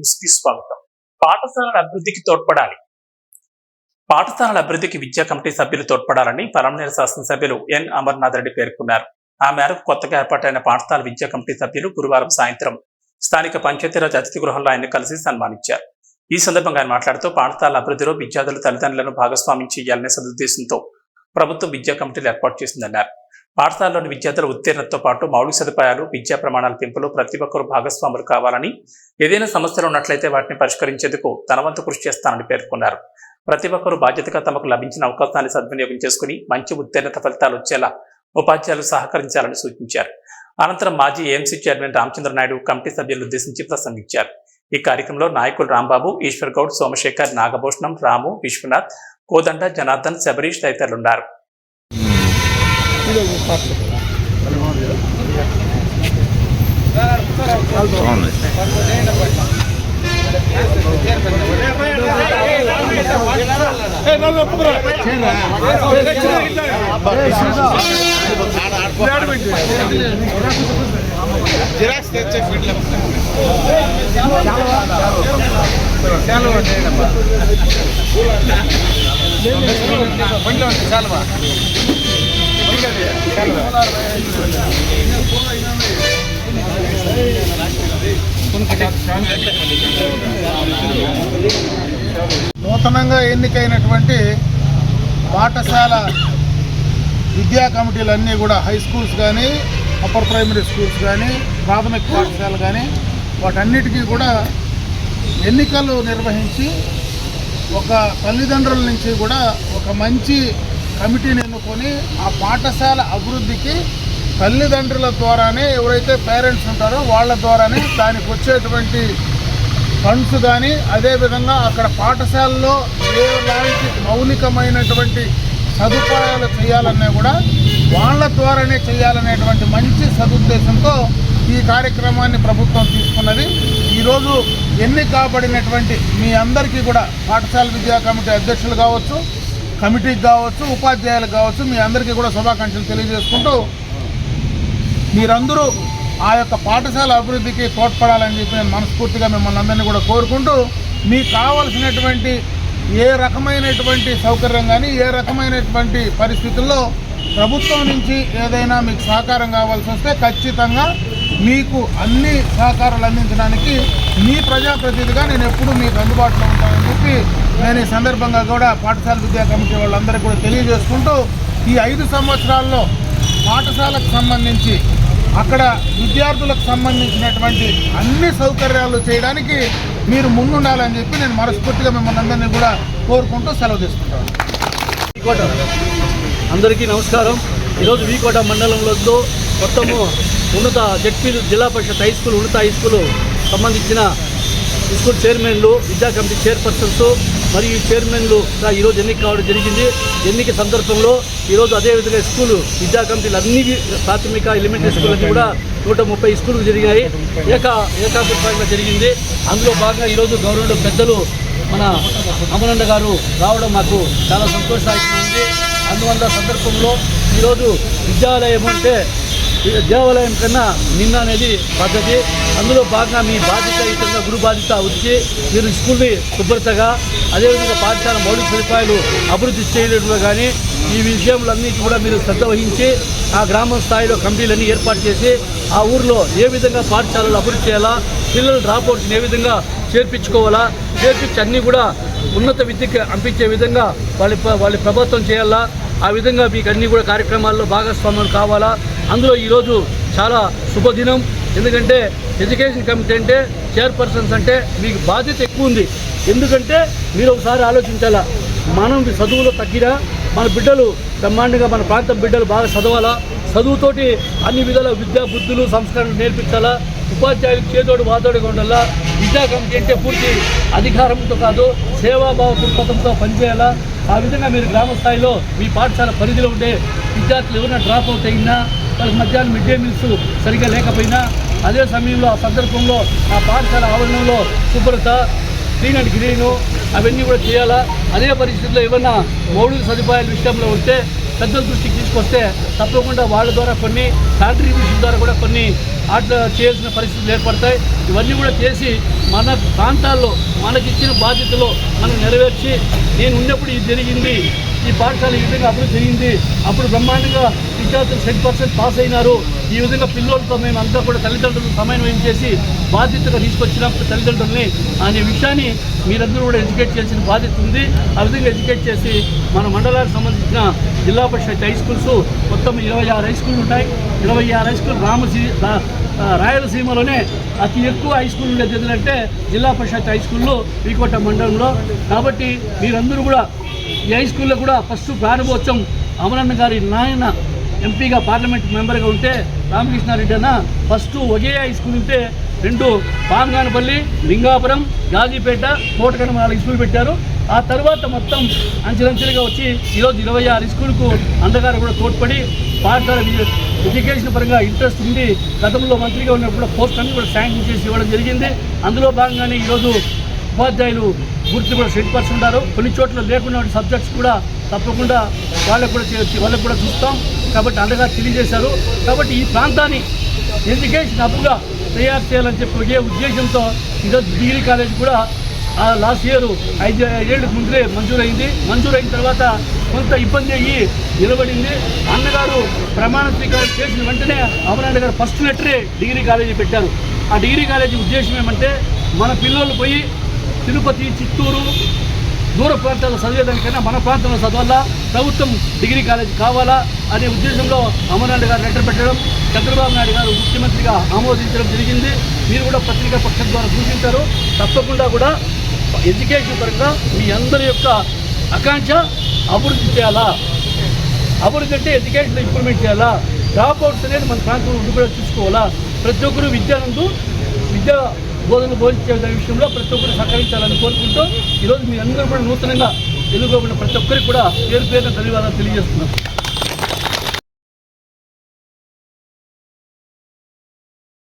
News స్వాగతం పాఠశాలల అభివృద్ధికి తోడ్పడాలి. పాఠశాలల అభివృద్ధికి విద్యా కమిటీ సభ్యులు తోడ్పడాలని పలమనేరు శాసనసభ్యులు ఎన్ అమర్నాథ్ రెడ్డి పేర్కొన్నారు. ఆ మేరకు కొత్తగా ఏర్పాటైన పాఠశాల విద్యా కమిటీ సభ్యులు గురువారం సాయంత్రం స్థానిక పంచాయతీరాజ్ అతిథి గృహంలో ఆయన కలిసి సన్మానించారు. ఈ సందర్భంగా ఆయన మాట్లాడుతూ పాఠశాల అభివృద్ధిలో విద్యార్థుల తల్లిదండ్రులను భాగస్వామ్యం చేయాలనే సదుద్దేశంతో ప్రభుత్వం విద్యా కమిటీలు ఏర్పాటు చేసిందన్నారు. పాఠశాలలోని విద్యార్థుల ఉత్తీర్ణతతో పాటు మౌలిక సదుపాయాలు విద్యా ప్రమాణాల పెంపులో ప్రతి ఒక్కరూ భాగస్వాములు కావాలని ఏదైనా సమస్యలు ఉన్నట్లయితే వాటిని పరిష్కరించేందుకు తన వంతు కృషి చేస్తానని పేర్కొన్నారు. ప్రతి ఒక్కరూ బాధ్యతగా తమకు లభించిన అవకాశాన్ని సద్వినియోగం చేసుకుని మంచి ఉత్తీర్ణత ఫలితాలు వచ్చేలా ఉపాధ్యాయులు సహకరించాలని సూచించారు. అనంతరం మాజీ AMC chairman Ramachandra Naidu committee సభ్యులను ఉద్దేశించి ప్రసంగించారు. ఈ కార్యక్రమంలో నాయకులు రాంబాబు ఈశ్వర్ గౌడ్ సోమశేఖర్ నాగభూషణం రాము విశ్వనాథ్ కోదండ జనార్దన్ శబరీష్ తదితరులున్నారు. జిరాక్స్ తెచ్చే ఫీల్డ్ బండిలో ఉంది చాలా నూతనంగా ఎన్నికైనటువంటి పాఠశాల విద్యా కమిటీలన్నీ కూడా హై స్కూల్స్ కానీ అప్పర్ ప్రైమరీ స్కూల్స్ కానీ ప్రాథమిక పాఠశాలలు కానీ వాటన్నిటికీ కూడా ఎన్నికలు నిర్వహించి ఒక తల్లిదండ్రుల నుంచి కూడా ఒక మంచి కమిటీని ఎన్నుకొని ఆ పాఠశాల అభివృద్ధికి తల్లిదండ్రుల ద్వారానే ఎవరైతే పేరెంట్స్ ఉంటారో వాళ్ళ ద్వారానే దానికి వచ్చేటువంటి ఫండ్స్ కానీ అదేవిధంగా అక్కడ పాఠశాలలో ఎలాంటి మౌలికమైనటువంటి సదుపాయాలు చేయాలన్నా కూడా వాళ్ళ ద్వారానే చేయాలనేటువంటి మంచి సదుద్దేశంతో ఈ కార్యక్రమాన్ని ప్రభుత్వం తీసుకున్నది. ఈరోజు ఎన్ని కాబడినటువంటి మీ అందరికీ కూడా పాఠశాల విద్యా కమిటీ అధ్యక్షులు కావచ్చు కమిటీకి కావచ్చు ఉపాధ్యాయులు కావచ్చు మీ అందరికీ కూడా శుభాకాంక్షలు తెలియజేసుకుంటూ మీరందరూ ఆ యొక్క పాఠశాల అభివృద్ధికి తోడ్పడాలని చెప్పి నేను మనస్ఫూర్తిగా మిమ్మల్ని అందరినీ కూడా కోరుకుంటూ మీకు కావలసినటువంటి ఏ రకమైనటువంటి సౌకర్యం కానీ ఏ రకమైనటువంటి పరిస్థితుల్లో ప్రభుత్వం నుంచి ఏదైనా మీకు సహకారం కావాల్సి వస్తే ఖచ్చితంగా మీకు అన్ని సహకారాలు అందించడానికి మీ ప్రజాప్రతినిధిగా నేను ఎప్పుడూ మీకు అందుబాటులో ఉంటానని చెప్పి నేను ఈ సందర్భంగా కూడా పాఠశాల విద్యా కమిటీ వాళ్ళందరికీ కూడా తెలియజేసుకుంటూ ఈ ఐదు సంవత్సరాల్లో పాఠశాలకు సంబంధించి అక్కడ విద్యార్థులకు సంబంధించినటువంటి అన్ని సౌకర్యాలు చేయడానికి మీరు ముందుండాలని చెప్పి నేను మనస్ఫూర్తిగా మిమ్మల్ని అందరినీ కూడా కోరుకుంటూ సెలవు తీసుకుంటాను. అందరికీ నమస్కారం. ఈరోజు వీకోట మండలంలో మొత్తము ఉన్నత ZP Zilla Parishad high school ఉన్నత హై స్కూల్ సంబంధించిన స్కూల్ చైర్మన్లు విద్యా కమిటీ చైర్పర్సన్స్ మరియు చైర్మన్లు ఈరోజు ఎన్నిక కావడం జరిగింది. ఎన్నిక సందర్భంలో ఈరోజు అదేవిధంగా స్కూలు విద్యా కమిటీలు అన్ని ప్రాథమిక ఎలిమెంటరీ స్కూల్ అన్ని కూడా నూట ముప్పై స్కూళ్ళు జరిగాయి ఏకా ఏకాభిప్రాయంగా జరిగింది. అందులో భాగంగా ఈరోజు గవర్నమెంట్ పెద్దలు మన అమరన్న గారు రావడం మాకు చాలా సంతోషంగా ఉంది. అందువల్ల సందర్భంలో ఈరోజు విద్యాలయం అంటే దేవాలయం కన్నా నిన్న అనేది పద్ధతి. అందులో భాగంగా మీ బాధ్యత ఇతరుగా గురు బాధ్యత వచ్చి మీరు స్కూల్ని శుభ్రతగా అదేవిధంగా పాఠశాల మౌలిక సదుపాయాలు అభివృద్ధి చేయడంలో కానీ ఈ విషయంలన్నిటి కూడా మీరు శ్రద్ధ వహించి ఆ గ్రామ స్థాయిలో కమిటీలన్నీ ఏర్పాటు చేసి ఆ ఊర్లో ఏ విధంగా పాఠశాలలు అభివృద్ధి చేయాలా పిల్లలు డ్రాప్అవుట్స్ని ఏ విధంగా చేర్పించుకోవాలా చేర్పించి అన్నీ కూడా ఉన్నత విద్యకి పంపించే విధంగా వాళ్ళ వాళ్ళ ప్రభుత్వం చేయాలా ఆ విధంగా మీకు అన్ని కూడా కార్యక్రమాల్లో భాగస్వామ్యం కావాలా అందులో ఈరోజు చాలా శుభదినం. ఎందుకంటే ఎడ్యుకేషన్ కమిటీ అంటే చైర్పర్సన్స్ అంటే మీకు బాధ్యత ఎక్కువ ఉంది. ఎందుకంటే మీరు ఒకసారి ఆలోచించాలా మనం చదువులో తగ్గినా మన బిడ్డలు బ్రహ్మాండంగా మన ప్రాంతం బిడ్డలు బాగా చదవాలా చదువుతోటి అన్ని విధాల విద్యా బుద్ధులు సంస్కరణలు నేర్పించాలా ఉపాధ్యాయులు చేదోడు వాదోడుగా ఉండాలా విద్యా కమిటీ అంటే పూర్తి అధికారంతో కాదు సేవాభావ దృక్పథంతో పనిచేయాలా. ఆ విధంగా మీరు గ్రామ స్థాయిలో మీ పాఠశాల పరిధిలో ఉండే విద్యార్థులు ఎవరైనా డ్రాప్ అవుట్ అయినా మధ్యాహ్నం మిడ్ డే మీల్స్ సరిగా లేకపోయినా అదే సమయంలో ఆ సందర్భంలో ఆ పాఠశాల ఆవరణంలో శుభ్రత క్లీన్ అండ్ గ్రీను అవన్నీ కూడా చేయాలా? అదే పరిస్థితుల్లో ఏమన్నా మౌలిక సదుపాయాల విషయంలో ఉంటే పెద్దల దృష్టికి తీసుకొస్తే తప్పకుండా వాళ్ళ ద్వారా కొన్ని కాంట్రిబ్యూషన్ ద్వారా కూడా కొన్ని అట్లా చేయాల్సిన పరిస్థితులు ఏర్పడతాయి. ఇవన్నీ కూడా చేసి మన ప్రాంతాల్లో మనకిచ్చిన బాధ్యతలో మనం నెరవేర్చి నేను ఉన్నప్పుడు ఇది జరిగింది. ఈ పాఠశాల ఈ విధంగా అభివృద్ధి జరిగింది అప్పుడు బ్రహ్మాండంగా విద్యార్థులు సెట్ పర్సెంట్ పాస్ అయినారు. ఈ విధంగా పిల్లలతో మేము అంతా కూడా తల్లిదండ్రులను సమన్వయం చేసి బాధ్యతగా తీసుకొచ్చినప్పుడు తల్లిదండ్రుల్ని అనే విషయాన్ని మీరందరూ కూడా ఎడ్యుకేట్ చేయాల్సిన బాధ్యత ఉంది. ఆ విధంగా ఎడ్యుకేట్ చేసి మన మండలానికి సంబంధించిన జిల్లా పరిషత్ హై స్కూల్స్ మొత్తం ఇరవై ఆరు హై స్కూళ్ళు ఉంటాయి. ఇరవై ఆరు హై స్కూల్ రామసీ రాయలసీమలోనే అతి ఎక్కువ హై స్కూల్ ఉండేది ఏదంటే జిల్లా పరిషత్ హై స్కూల్లో వీకోట మండలంలో. కాబట్టి మీరందరూ కూడా ఈ హై స్కూల్లో కూడా ఫస్ట్ ప్రారంభోత్సవం అమరన్న గారి నాయన ఎంపీగా పార్లమెంట్ మెంబర్గా ఉంటే రామకృష్ణారెడ్డి అన్న ఫస్ట్ ఒకే హై స్కూల్ ఉంటే రెండు పాంగానపల్లి లింగాపురం గాజీపేట కోటకడ నాలుగు స్కూల్ పెట్టారు. ఆ తర్వాత మొత్తం అంచెలంచెలుగా వచ్చి ఈరోజు ఇరవై ఆరు స్కూల్కు అందగారు కూడా తోడ్పడి పాఠశాల ఎడ్యుకేషన్ పరంగా ఇంట్రెస్ట్ ఉంది గతంలో మంత్రిగా ఉన్నప్పుడు పోస్ట్ అన్ని కూడా శాంక్షన్ చేసి ఇవ్వడం జరిగింది. అందులో భాగంగానే ఈరోజు ఉపాధ్యాయులు గుర్తు కూడా సెట్ పర్సెంట్ ఉన్నారు కొన్ని చోట్ల లేకుండా సబ్జెక్ట్స్ కూడా తప్పకుండా వాళ్ళకు కూడా వాళ్ళకు కూడా చూస్తాం. కాబట్టి అండగా తెలియజేశారు. కాబట్టి ఈ ప్రాంతాన్ని ఎడ్యుకేషన్ హబ్గా తయారు చేయాలని చెప్పి ఒకే ఉద్దేశంతో ఈరోజు డిగ్రీ కాలేజ్ కూడా ఆ లాస్ట్ ఇయర్ ఐదు ఐదేళ్ళకి ముందే మంజూరైంది. మంజూరైన తర్వాత కొంత ఇబ్బంది అయ్యి నిలబడింది. అన్నగారు ప్రమాణ స్వీకారం చేసిన వెంటనే అమరాన్న గారు ఫస్ట్ లెటరే డిగ్రీ కాలేజీ పెట్టారు. ఆ డిగ్రీ కాలేజీ ఉద్దేశం ఏమంటే మన పిల్లలు పోయి తిరుపతి చిత్తూరు దూర ప్రాంతాల్లో చదివేదానికైనా మన ప్రాంతంలో చదవాలా? ప్రభుత్వం డిగ్రీ కాలేజ్ కావాలా? అనే ఉద్దేశంలో అమర్నాథ్ గారు లెటర్ పెట్టడం చంద్రబాబు నాయుడు గారు ముఖ్యమంత్రిగా ఆమోదించడం జరిగింది. మీరు కూడా పత్రికా పక్షం ద్వారా సూచించారు. తప్పకుండా కూడా ఎడ్యుకేషన్ పరంగా మీ అందరి యొక్క ఆకాంక్ష అభివృద్ధి చేయాలా? అభివృద్ధి అంటే ఎడ్యుకేషన్ ఇంప్రూవ్మెంట్ చేయాలా? డ్రాప్ అవుట్స్ అనేది మన ప్రాంతంలో ఉండి కూడా చూసుకోవాలా? ప్రతి ఒక్కరు విద్యానందు విద్యా బోధనలు బోధించే విషయంలో ప్రతి ఒక్కరు సహకరించాలని కోరుకుంటూ ఈరోజు మీ అందరూ కూడా నూతనంగా ఎదుర్కోబడిన ప్రతి ఒక్కరికి కూడా పేరు పేరున ధన్యవాదాలు తెలియజేస్తున్నాను